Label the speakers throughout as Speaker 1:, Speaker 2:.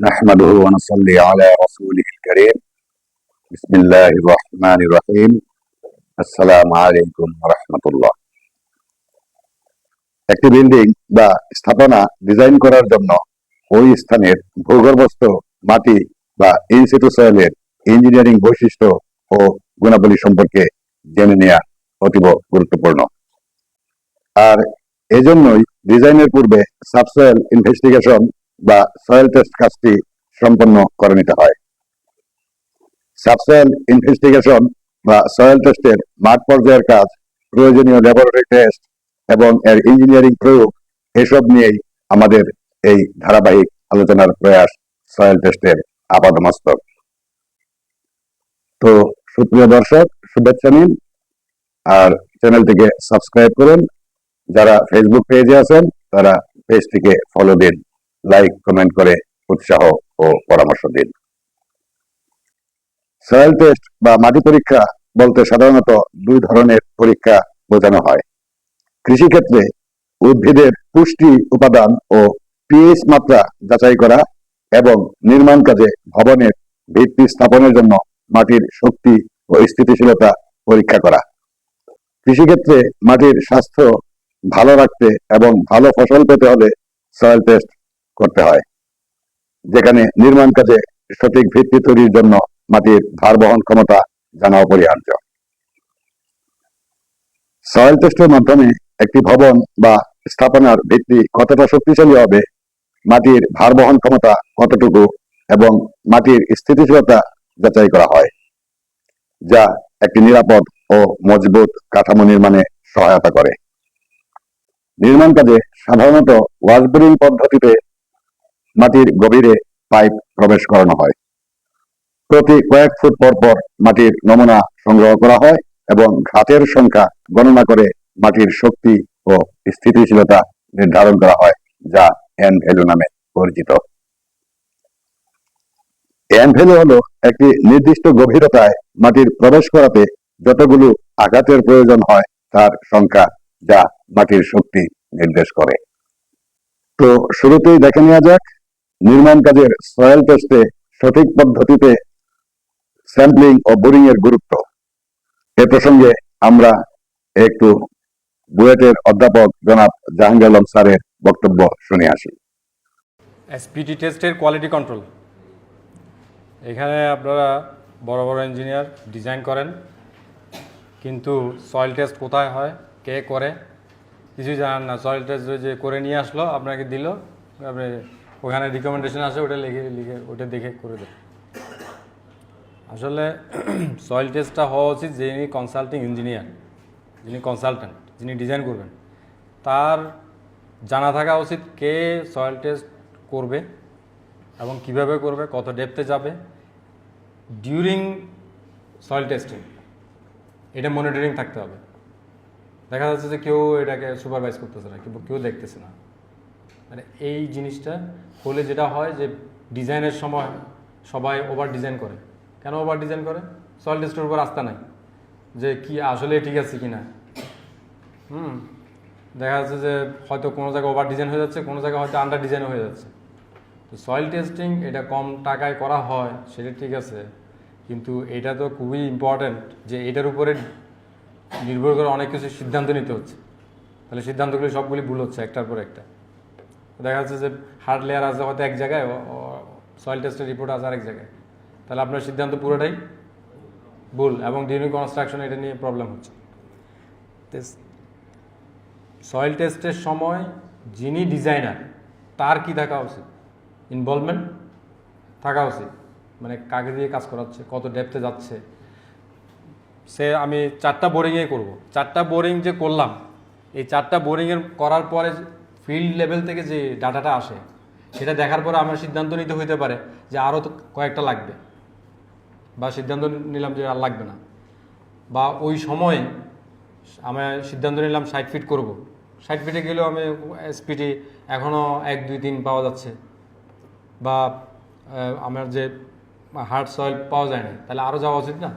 Speaker 1: نحمده ونصلي على رسوله الكريم بسم الله الرحمن الرحيم السلام عليكم ورحمة الله একটি বিল্ডিং বা স্থাপনা ডিজাইন করার জন্য ওই স্থানের ভূগর্ভস্থ মাটি বা ইনসিটু সয়েলের ইঞ্জিনিয়ারিং বৈশিষ্ট্য ও গুণাবলী সম্পর্কে জেনে নেওয়া অতীব গুরুত্বপূর্ণ আর এজন্যই ডিজাইনের পূর্বে সাবসয়েল ইনভেস্টিগেশন বা সয়েল টেস্ট কাজটি সম্পন্ন করে নিতে হয়। সাবসয়েল ইনভেস্টিগেশন বা সয়েল টেস্টের মাঠ পর্যায়ের কাজ, প্রয়োজনীয় ল্যাবরেটরি টেস্ট এবং এর ইঞ্জিনিয়ারিং প্রয়োগ এসব নিয়েই আমাদের এই ধারাবাহিক আলোচনার প্রয়াস সয়েল টেস্টের আপাদমস্তক। তো সুপ্রিয় দর্শক, শুভেচ্ছা নিন। আর চ্যানেলটিকে সাবস্ক্রাইব করুন। যারা ফেসবুক পেজে আছেন, তারা পেজটিকে ফলো দিন। লাইক, কমেন্ট করে উৎসাহ ও পরামর্শ দিন। সয়েল টেস্ট বা মাটি পরীক্ষা বলতে সাধারণত দুই ধরনের পরীক্ষা বোঝানো হয়। কৃষিক্ষেত্রে উদ্ভিদের পুষ্টি উপাদান ও পিএইচ মাত্রা যাচাই করা এবং নির্মাণ কাজে ভবনের ভিত্তি স্থাপনের জন্য মাটির শক্তি ও স্থিতিশীলতা পরীক্ষা করা। কৃষিক্ষেত্রে মাটির স্বাস্থ্য ভালো রাখতে এবং ভালো ফসল পেতে হলে সয়েল টেস্ট করতে হয়, যেখানে নির্মাণ কাজে সঠিক ভিত্তি তৈরির জন্য মাটির ভার বহন ক্ষমতা জানা অপরিহার্য। সয়েল টেস্টের মাধ্যমে একটি ভবন বা স্থাপনার ভিত্তি কতটা শক্তিশালী হবে, মাটির ভার বহন ক্ষমতা কতটুকু এবং মাটির স্থিতিশীলতা যাচাই করা হয়, যা একটি নিরাপদ ও মজবুত কাঠামো নির্মাণে সহায়তা করে। নির্মাণ কাজে সাধারণত ওয়াশবোরিং পদ্ধতিতে মাটির গভীরে পাইপ প্রবেশ করানো হয়। প্রতি কয়েক ফুট পর পর মাটির নমুনা সংগ্রহ করা হয় এবং ঘাতের সংখ্যা গণনা করে মাটির শক্তি ও স্থিতিশীলতা নির্ধারণ করা হয়, যা এন ভ্যালু নামে পরিচিত। এন ভ্যালু হলো একটি নির্দিষ্ট গভীরতায় মাটির প্রবেশ করাতে যতগুলো আঘাতের প্রয়োজন হয় তার সংখ্যা যা মাটির শক্তি নির্দেশ করে। তো শুরুতেই দেখে নেওয়া যাক নির্মাণ কাজের সয়েল টেস্টে সঠিক পদ্ধতিতে স্যাম্পলিং ও বোরিং এর গুরুত্ব। এ প্রসঙ্গে আমরা একটু বুয়েটের অধ্যাপক জনাব জাহাঙ্গীর আলম স্যারের বক্তব্য শুনে আসি।
Speaker 2: এসপিটি টেস্টের কোয়ালিটি কন্ট্রোল এখানে আপনারা বড় বড় ইঞ্জিনিয়ার ডিজাইন করেন, কিন্তু সয়েল টেস্ট কোথায় হয়, কে করে, কিছুই জানেন না। সয়েল টেস্ট যে করে নিয়ে আসলো, আপনাকে দিল, আপনি ওখানে রিকমেন্ডেশন আছে ওটা লিখে লিখে, ওটা দেখে করে দেন আসলে সয়েল টেস্টটা হওয়া উচিত যিনি কনসাল্টিং ইঞ্জিনিয়ার যিনি কনসালট্যান্ট যিনি ডিজাইন করবেন। তার জানা থাকা উচিত কে সয়েল টেস্ট করবে এবং কীভাবে করবে, কত ডেপথে যাবে ডিউরিং সয়েল টেস্টিং এটা মনিটরিং থাকতে হবে। দেখা যাচ্ছে যে কেউ এটাকে সুপারভাইজ করতেছে না কেউ দেখতেছে না। মানে এই জিনিসটা হলে যেটা হয় যে ডিজাইনের সময় সবাই ওভার ডিজাইন করে। কেন ওভার ডিজাইন করে? সয়েল টেস্টের উপর আস্থা নাই। যে কি আসলে ঠিক আছে কি না হুম। দেখা যাচ্ছে যে হয়তো কোনো জায়গায় ওভার ডিজাইন হয়ে যাচ্ছে, কোনো জায়গায় হয়তো আন্ডার ডিজাইন হয়ে যাচ্ছে। তো সয়েল টেস্টিং এটা কম টাকায় করা হয়, সেটা ঠিক আছে। কিন্তু এটা তো খুবই ইম্পর্ট্যান্ট যে এটার উপরে নির্ভর করে অনেক কিছু সিদ্ধান্ত নিতে হচ্ছে। তাহলে সিদ্ধান্তগুলি সবগুলি ভুল হচ্ছে, একটার পর একটা। দেখা যাচ্ছে যে হার্ড লেয়ার আছে হয়তো এক জায়গায় সয়েল টেস্টের রিপোর্ট আছে আরেক জায়গায়। তাহলে আপনার সিদ্ধান্ত পুরোটাই ভুল এবং ডিউরিং কনস্ট্রাকশন এটা নিয়ে প্রবলেম হচ্ছে। সয়েল টেস্টের সময় যিনি ডিজাইনার তার কি থাকা উচিত? ইনভলভমেন্ট থাকা উচিত। মানে কাকে দিয়ে কাজ করাচ্ছে, কত ডেপথে যাচ্ছে। সে আমি চারটা বোরিংয়ে করব। চারটা বোরিং যে করলাম, এই চারটা বোরিংয়ের করার পরে ফিল্ড লেভেল থেকে যে ডাটাটা আসে, সেটা দেখার পরে আমার সিদ্ধান্ত নিতে হইতে পারে যে আরও তো কয়েকটা লাগবে। বা সিদ্ধান্ত নিলাম যে আর লাগবে না। বা ওই সময়ে আমি সিদ্ধান্ত নিলাম ষাট ফিট করব। ষাট ফিটে গেলেও আমি স্পিডে এখনও এক, দুই, তিন পাওয়া যাচ্ছে। বা আমার যে হার্ড সয়েল পাওয়া যায় না, তাহলে আরও যাওয়া উচিত না?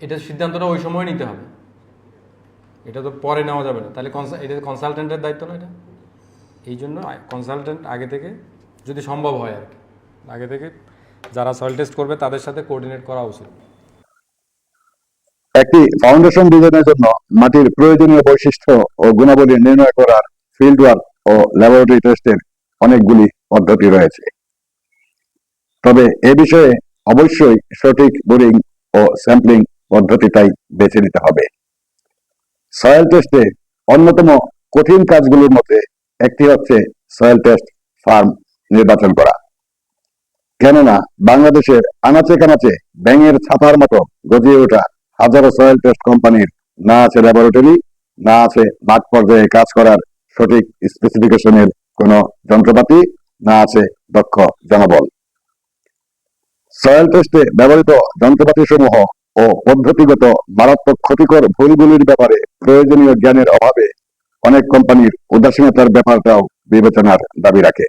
Speaker 2: এটা সিদ্ধান্তটা ওই সময় নিতে হবে। এটা তো পরে নেওয়া যাবে না। তাহলে এটা কনসালটেন্টের দায়িত্ব না এটা? এই জন্য কনসালটেন্ট আগে থেকে যদি সম্ভব হয় আর কি। আগে থেকে যারা সয়েল টেস্ট করবে তাদের সাথে কোঅর্ডিনেট করা উচিত।
Speaker 1: একটি ফাউন্ডেশন ডিজাইনের জন্য মাটির প্রয়োজনীয় বৈশিষ্ট্য ও গুণাবলী নির্ণয় করার ফিল্ড ওয়ার্ক ও ল্যাবরেটরি টেস্টের অনেকগুলি পদ্ধতি রয়েছে। তবে এ বিষয়ে অবশ্যই সঠিক বোরিং ও স্যাম্পলিং পদ্ধতিটাই বেছে নিতে হবে। সয়েল টেস্টে অন্যতম কঠিন কাজগুলোর মধ্যে একটি হচ্ছে সয়েল টেস্ট ফার্ম নির্বাচন করা। কেননা বাংলাদেশের আনাচে কানাচে ব্যাঙের ছাতার মতো গজিয়ে ওঠা হাজারো সয়েল টেস্ট কোম্পানির না আছে ল্যাবরেটরি না আছে মাঠ পর্যায়ে কাজ করার সঠিক স্পেসিফিকেশনের কোন যন্ত্রপাতি, না আছে দক্ষ জনবল। সয়েল টেস্টে ব্যবহৃত যন্ত্রপাতি সমূহ ও পদ্ধতিগত মারাত্মক ক্ষতিকর ভুলগুলির ব্যাপারে প্রয়োজনীয় জ্ঞানের অভাবে অনেক কোম্পানির উদাসীনতার ব্যাপারটাও বিবেচনার দাবি রাখে।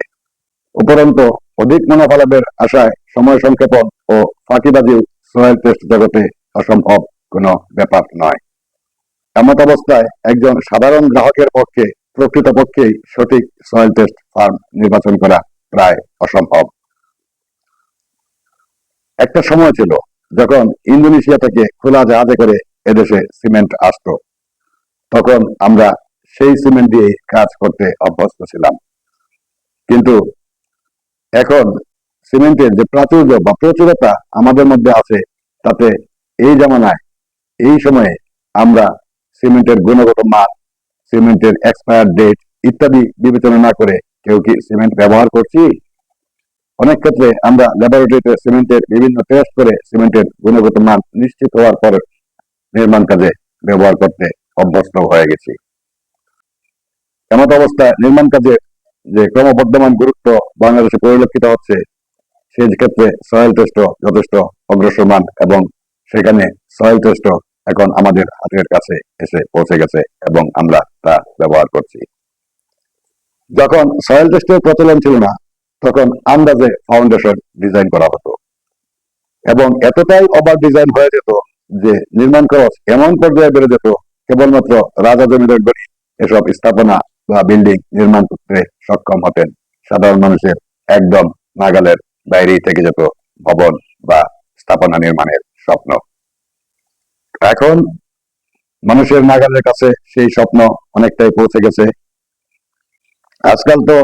Speaker 1: উপরন্ত, অধিক মুনাফা লাভের আশায় সময় সংক্ষেপণ ও ফাঁকিবাজিও সয়েল টেস্ট জগতে অসম্ভব কোনো ব্যাপার নয়। এমত অবস্থায় একজন সাধারণ গ্রাহকের পক্ষে, প্রকৃতপক্ষেই সঠিক সয়েল টেস্ট ফার্ম নির্বাচন করা প্রায় অসম্ভব। একটা সময় ছিল যখন ইন্দোনেশিয়া থেকে খোলা জাহাজে করে এদেশে সিমেন্ট আসতো, তখন আমরা সেই সিমেন্ট দিয়ে কাজ করতে অভ্যস্ত ছিলাম। কিন্তু এখন সিমেন্টের যে প্রাচুর্য বা প্রচুরতা আমাদের মধ্যে আছে, তাতে এই জামানায়, এই সময়ে আমরা সিমেন্টের গুণগত মান, সিমেন্টের এক্সপায়ার ডেট ইত্যাদি বিবেচনা না করে কেউ কি সিমেন্ট ব্যবহার করছি? অনেক ক্ষেত্রে আমরা ল্যাবরেটরিতে সিমেন্টের বিভিন্ন টেস্ট করে সিমেন্টের গুণগত মান নিশ্চিত হওয়ার পর নির্মাণ কাজে ব্যবহার করতে অভ্যস্ত হয়ে গেছি। এমত অবস্থায় নির্মাণ কাজে যে ক্রমবর্ধমান গুরুত্ব বাংলাদেশে পরিলক্ষিত হচ্ছে, সেই ক্ষেত্রে সয়েল টেস্টও যথেষ্ট অগ্রসরমান এবং সেখানে সয়েল টেস্ট এখন আমাদের হাতের কাছে এসে পৌঁছে গেছে এবং আমরা তা ব্যবহার করছি। যখন সয়েল টেস্টের প্রচলন ছিল না তখন আন্দাজে ফাউন্ডেশন ডিজাইন করা হতো। এবং এতটাই ওভার ডিজাইন হয়ে যেত যে নির্মাণ খরচ এমন পর্যায়ে বেড়ে যেত, কেবলমাত্র রাজা জমিদার এসব স্থাপনা বা বিল্ডিং নির্মাণ করতে সক্ষম হতেন। সাধারণ মানুষের একদম নাগালের বাইরেই থেকে যেত ভবন বা স্থাপনা নির্মাণের স্বপ্ন। এখন মানুষের নাগালের কাছে সেই স্বপ্ন অনেকটাই পৌঁছে গেছে। আজকাল তো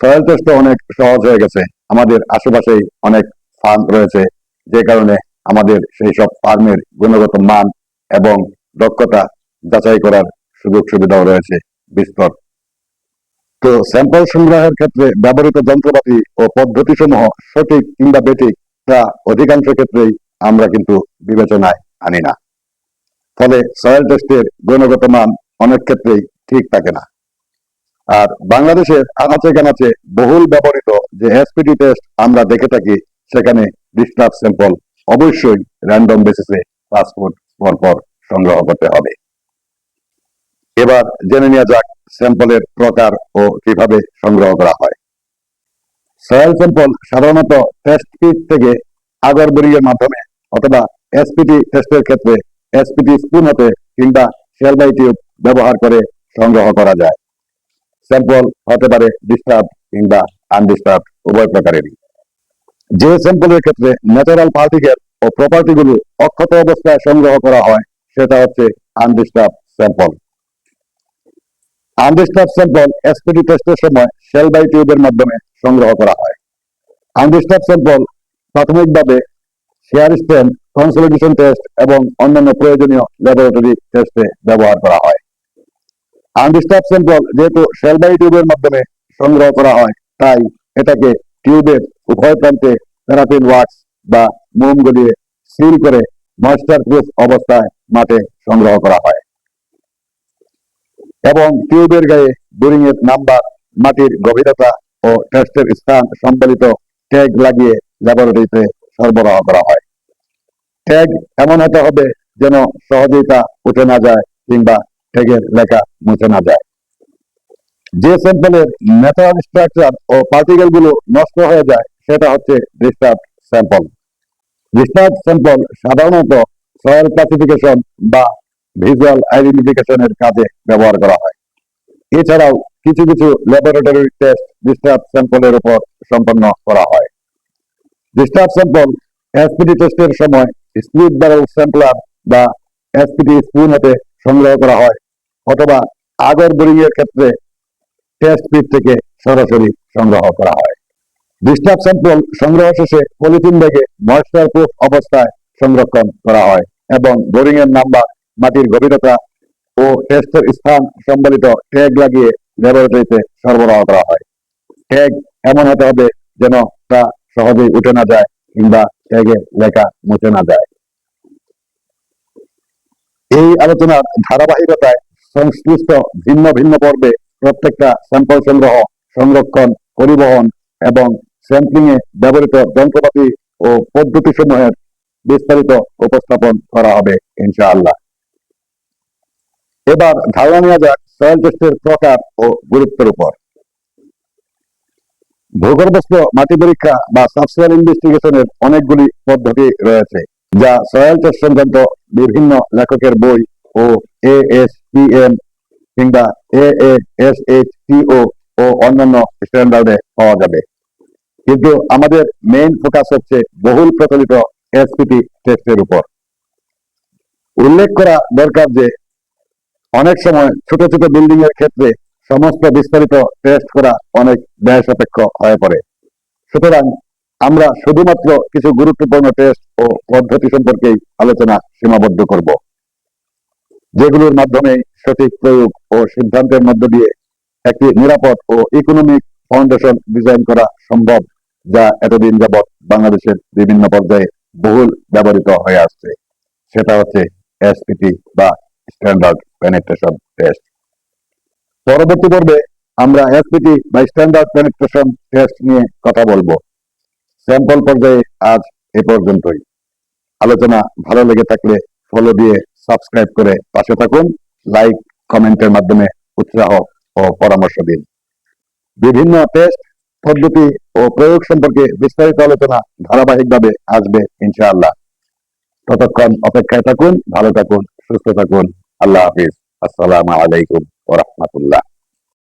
Speaker 1: সয়েল টেস্ট অনেক সহজ হয়ে গেছে। আমাদের আশেপাশেই অনেক ফার্ম রয়েছে, যে কারণে আমাদের সেই সব ফার্মের গুণগত মান এবং দক্ষতা যাচাই করার সুযোগ সুবিধাও রয়েছে বিস্তর। তো স্যাম্পল সংগ্রহের ক্ষেত্রে ব্যবহৃত যন্ত্রপাতি ও পদ্ধতি সমূহ সঠিক কিংবা বেঠিক তা অধিকাংশ ক্ষেত্রেই আমরা কিন্তু বিবেচনায় আনি না। ফলে সয়েল টেস্টের গুণগত মান অনেক ক্ষেত্রেই ঠিক থাকে না। আর বাংলাদেশের আনাচে কানাচে বহুল ব্যবহৃত যে এসপিডি টেস্ট আমরা দেখে থাকি, সেখানে ডিস্টার্ব স্যাম্পল অবশ্যই র্যান্ডম বেসিসে পাসপোর্ট পরপর সংগ্রহ করতে হবে। এবার জেনে নেওয়া যাক স্যাম্পলের প্রকার ও কীভাবে সংগ্রহ করা হয়। সয়েল স্যাম্পল সাধারণত টেস্ট পিট থেকে আগর বোরিং মাধ্যমে অথবা এসপিটি টেস্টের ক্ষেত্রে এসপিটি স্পুন হতে কিংবা শেল বাই টিউব ব্যবহার করে সংগ্রহ করা যায়। স্যাম্পল হতে পারে ডিস্টার্ব কিংবা আনডিস্টার্ব উভয় প্রকারেরই। যে স্যাম্পলের ক্ষেত্রে ন্যাচারাল পার্টিকেল ও প্রপার্টিগুলো অক্ষত অবস্থায় সংগ্রহ করা হয়, সেটা হচ্ছে undisturb sample undisturb sample SPD টেস্টের সময় সেল বাই টিউবের মাধ্যমে সংগ্রহ করা হয়। আনডিস্টার্ব স্যাম্পল প্রাথমিকভাবে শেয়ার স্ট্যান্ড কনসলিডেশন টেস্ট এবং অন্যান্য প্রয়োজনীয় ল্যাবরেটরি টেস্টে ব্যবহার করা হয়। আনডিস্টার্ব স্যাম্পল যেহেতু সেল বাই টিউবের মাধ্যমে সংগ্রহ করা হয়, তাই এটাকে টিউবের উভয় প্রান্তে প্যারাফিন ওয়াক্স বা মোম গলিয়ে সিল করে ময়েশ্চার প্রুফ অবস্থায় মাঠে সংগ্রহ করা হয়। এবং টিউবের গায়ে বোরিং এর নাম্বার, মাটির গভীরতা ও টেস্টের স্থান সম্বলিত ট্যাগ লাগিয়ে ল্যাবরেটরিতে সরবরাহ করা হয়। ট্যাগ এমন হতে হবে যেন সহজেই তা উঠে না যায় কিংবা ট্যাগের লেখা মুছে না যায় যে স্যাম্পলের ন্যাচারাল স্ট্রাকচার ও পার্টিকেলগুলো নষ্ট হয়ে যায়, সেটা হচ্ছে ডিস্টার্ব স্যাম্পল ডিস্টার্ব স্যাম্পল সাধারণত সয়েল ক্লাসিফিকেশন বা ভিজুয়াল আইডেন্টিফিকেশনের কাজে ব্যবহার করা হয়। এছাড়াও কিছু কিছু ল্যাবরেটরি টেস্ট ডিস্টার্ব স্যাম্পলের উপর সম্পন্ন করা হয়। ডিস্টার্ব স্যাম্পল এসপিটি টেস্টের সময় স্প্লিট ব্যারেল স্যাম্পলার বা এসপিটি স্পুন হতে সংগ্রহ করা হয়। অথবা আগর বোরিং এর ক্ষেত্রে টেস্ট পিট থেকে সরাসরি সংগ্রহ করা হয়। ডিস্টার্ব স্যাম্পল সংগ্রহ শেষে পলিথিন ব্যাগে ময়েশ্চার প্রুফ অবস্থায় সংরক্ষণ করা হয় এবং বোরিং এর নাম্বার, মাটির গভীরতা ও টেস্টের স্থান সম্বলিত ট্যাগ লাগিয়ে ল্যাবরেটরিতে সরবরাহ করা হয়। ট্যাগ এমন হতে হবে যেন তা সহজেই উঠে না যায় কিংবা ট্যাগে লেখা মুছে না যায়। এই আলোচনার ধারাবাহিকতায় সংশ্লিষ্ট ভিন্ন ভিন্ন পর্বে প্রত্যেকটা স্যাম্পল সংগ্রহ, সংরক্ষণ, পরিবহন এবং স্যাম্পলিং এ ব্যবহৃত যন্ত্রপাতি ও পদ্ধতি সমূহের বিস্তারিত উপস্থাপন করা হবে, ইনশাআল্লাহ। এবার ধারণা নেওয়া যাক সয়েল টেস্টের প্রকার ও গুরুত্বের উপর। ভূগর্ভস্থ মাটি পরীক্ষা বা সাবসোয়াল ইনভেস্টিগেশনের অনেকগুলি পদ্ধতি রয়েছে, যা সয়েল টেস্ট সংক্রান্ত বিভিন্ন লেখকের বই ও এএসপিএম কিংবা এএসএইচটিও ও অন্যান্য স্ট্যান্ডার্ডে পাওয়া যাবে। কিন্তু আমাদের মেইন ফোকাস হচ্ছে বহুল প্রচলিত এসপিটি টেস্টের উপর। উল্লেখ করা দরকার যে, অনেক সময় ছোট ছোট বিল্ডিং এর ক্ষেত্রে সমস্ত বিস্তারিত টেস্ট করা অনেক ব্যয় সাপেক্ষ হয়ে পড়ে। সুতরাং আমরা শুধুমাত্র কিছু গুরুত্বপূর্ণ টেস্ট ও পদ্ধতি সম্পর্কেই আলোচনা সীমাবদ্ধ করব। যেগুলোর মাধ্যমে সঠিক প্রয়োগ ও সিদ্ধান্তের মধ্য দিয়ে একটি নিরাপদ ও ইকোনমিক ফাউন্ডেশন ডিজাইন করা সম্ভব, যা এতদিন যাবৎ বাংলাদেশের বিভিন্ন পর্যায়ে বহুল ব্যবহৃত হয়ে আসছে। সেটা হচ্ছে এসপিটি বা স্ট্যান্ডার্ড পেনিট্রেশন টেস্ট পরবর্তী পর্বে আমরা এসপিটি বা স্ট্যান্ডার্ড পেনিট্রেশন টেস্ট নিয়ে কথা বলব। স্যাম্পল পর্যায়ে আজ এ পর্যন্তই। আলোচনা ভালো লেগে থাকলে ফলো দিয়ে সাবস্ক্রাইব করে পাশে থাকুন, লাইক, কমেন্টের মাধ্যমে উৎসাহ ও পরামর্শ দিন। বিভিন্ন টেস্ট পদ্ধতি ও প্রয়োগ সম্পর্কে বিস্তারিত আলোচনা ধারাবাহিকভাবে আসবে, ইনশাআল্লাহ। ততক্ষণ অপেক্ষায় থাকুন, ভালো থাকুন, সুস্থ থাকুন। আল্লাহ হাফিজ। আসসালামু আলাইকুম ওরহমতুল্লাহ রাহমাতুল্লাহ।